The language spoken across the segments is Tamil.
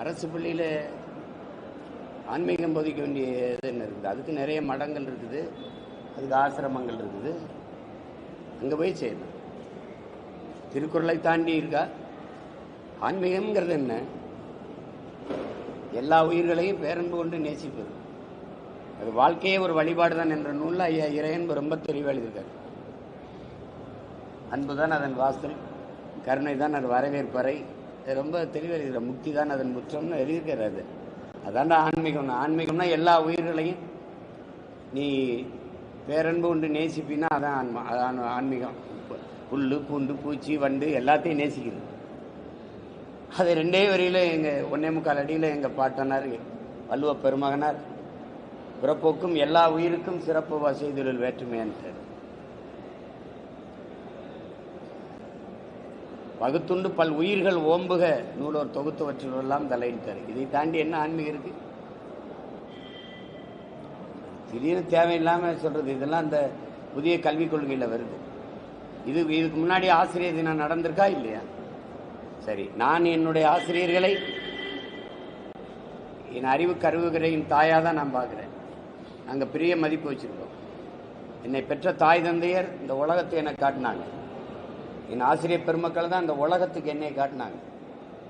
அரசு பள்ளியில் ஆன்மீகம் போதிக்க வேண்டிய இது என்ன இருக்குது? அதுக்கு நிறைய மடங்கள் இருக்குது. அதுக்கு ஆசிரமங்கள் இருக்குது. அங்கே போய் செய்யணும் திருக்குறளை தாண்டி இருக்கா? ஆன்மீகம்ங்கிறது என்ன? எல்லா உயிர்களையும் பேரன்பு கொண்டு நேசிப்பது. அது வாழ்க்கையே ஒரு வழிபாடு தான் என்ற நூலில் ஐயா இறையன்பு ரொம்ப தெளிவாக எழுதியிருக்காரு. அன்புதான் அதன் வாசல் கருணை தான் அது வரவேற்பறை. ரொம்ப தெளிவாக எழுதுகிற முக்தி தான் அதன் முற்றம்னு எழுதியிருக்கிறாரு. அது அதான்டா ஆன்மீகம்னா. ஆன்மீகம்னா எல்லா உயிர்களையும் நீ பேரன்பு உண்டு நேசிப்பின்னா அதான் ஆன்மா அதான் ஆன்மீகம். புல் பூண்டு பூச்சி வண்டு எல்லாத்தையும் நேசிக்கிறது அது ரெண்டே வரியில எங்கள் ஒன்னே முக்கால் அடியில் எங்கள் பாட்டனார் வள்ளுவ பெருமகனார் பிறப்போக்கும் எல்லா உயிருக்கும் சிறப்பு வசைதொழில் வேற்றுமையான்ட்டார். பகுத்துண்டு பல் உயிர்கள் ஓம்புக நூலோர் தொகுத்தவற்றிலெல்லாம் தலையிட்டார் இதை தாண்டி என்ன ஆன்மீகம் இருக்கு? திடீர்னு தேவையில்லாமல் சொல்றது இதெல்லாம் அந்த புதிய கல்விக் கொள்கையில் வருது. இது இதுக்கு முன்னாடி ஆசிரியர் தினம் நடந்திருக்கா இல்லையா? சரி நான் என்னுடைய ஆசிரியர்களை என் அறிவு கருவுகிறையின் தாயாக தான் நான் பார்க்குறேன். நாங்கள் பெரிய மதிப்பு வச்சுருக்கோம். என்னை பெற்ற தாய் தந்தையர் இந்த உலகத்தை எனக்கு காட்டினாங்க. என் ஆசிரியர் பெருமக்கள் தான் இந்த உலகத்துக்கு என்னை காட்டினாங்க.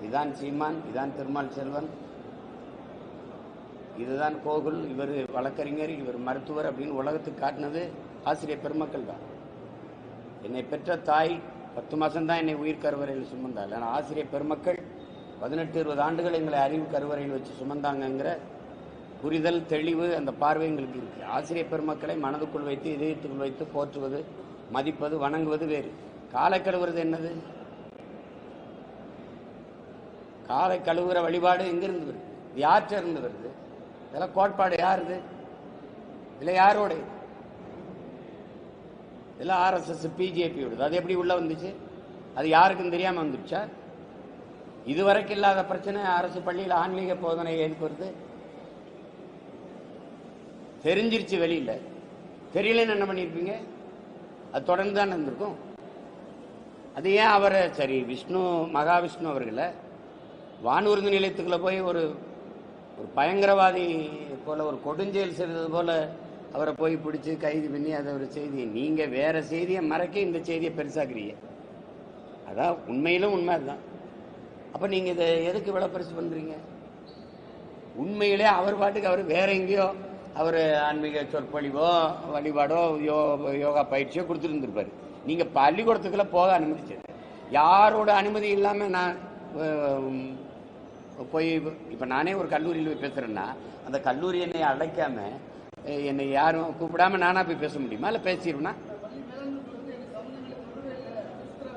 இதான் சீமான் இதான் திருமால் செல்வன். இதுதான் கோகுல் இவர் வழக்கறிஞர் இவர் மருத்துவர் அப்படின்னு உலகத்துக்கு காட்டினது ஆசிரியர் பெருமக்கள் தான். என்னை பெற்ற தாய் பத்து மாதம் தான் என்னை உயிர் கருவறையில் சுமந்தாள். ஆனால் ஆசிரியர் பெருமக்கள் பதினெட்டு இருபது ஆண்டுகள் எங்களை அறிவு கருவறையில் வச்சு சுமந்தாங்கங்கிற புரிதல் தெளிவு அந்த பார்வை எங்களுக்கு இருக்குது ஆசிரியர் பெருமக்களை மனதுக்குள் வைத்து இதயத்துக்குள் வைத்து போற்றுவது மதிப்பது வணங்குவது வேறு. காலை கழுவுறது என்னது? காலை கழுவுற வழிபாடு எங்கிருந்து வருது? இது யார்கிட்ட இருந்து வருது? இதெல்லாம் கோட்பாடு யாருது? இதில் யாரோட? இதெல்லாம் ஆர்எஸ்எஸ் பிஜேபி விடுது அது எப்படி உள்ள வந்துச்சு? அது யாருக்கும் தெரியாமல் வந்துடுச்சா? இதுவரைக்கும் இல்லாத பிரச்சனை அரசு பள்ளியில் ஆன்மீக போதனை ஏற்படுது தெரிஞ்சிருச்சு வெளியில். தெரியலன்னு என்ன பண்ணியிருப்பீங்க அது தொடர்ந்து தான் இருந்திருக்கும். அது ஏன் அவரை சரி விஷ்ணு மகாவிஷ்ணு அவர்களை வானூர்தி நிலையத்துக்குள்ள போய் ஒரு ஒரு பயங்கரவாதி போல ஒரு கொடுஞ்செயல் செய்தது போல அவரை போய் பிடிச்சி கைது பண்ணி அதை ஒரு செய்தியை நீங்க வேற செய்தியை மறைக்க இந்த செய்தியை பெருசாக்குறீங்க. அதான் உண்மையிலும் உண்மை அதுதான். அப்ப நீங்க இதை எதுக்கு இவ்வளவு பெருசு பண்றீங்க? உண்மையிலே அவர் பாட்டுக்கு அவர் வேற எங்கேயோ அவர் ஆன்மீக சொற்பொழிவோ வழிபாடோ யோ யோகா பயிற்சியோ கொடுத்துருந்துருப்பாரு நீங்க பள்ளிக்கூடத்துக்குள்ள போக அனுமதிச்சது. யாரோட அனுமதி இல்லாம நான் போய் இப்போ நானே ஒரு கல்லூரியில் போய் பேசுகிறேன்னா அந்த கல்லூரி என்னை அழைக்காம என்னை யாரும் கூப்பிடாம நானா போய் பேச முடியுமா? இல்லை பேசிடுவேன்னா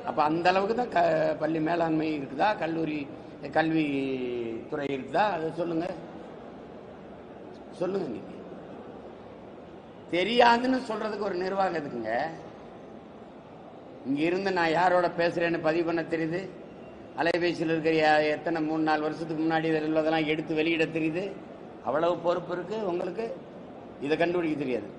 அப்போ அந்த அளவுக்கு தான் க பள்ளி மேலாண்மை இருக்குதா? கல்லூரி கல்வி துறை இருக்குதா? அதை சொல்லுங்க. சொல்லுங்க நீங்க. தெரியாதுன்னு சொல்றதுக்கு ஒரு நிர்வாகம் இருக்குங்க இங்கே இருந்து நான் யாரோட பேசுகிறேன்னு பதிவு பண்ண தெரியுது? அலைபேசியில் இருக்கிற யா- எத்தனை மூணு நாலு வருஷத்துக்கு முன்னாடி இதில் உள்ளதெல்லாம் எடுத்து வெளியிட தெரியுது? அவ்வளவு பொறுப்பு இருக்குது உங்களுக்கு? இதை கண்டுபிடிக்க தெரியாது.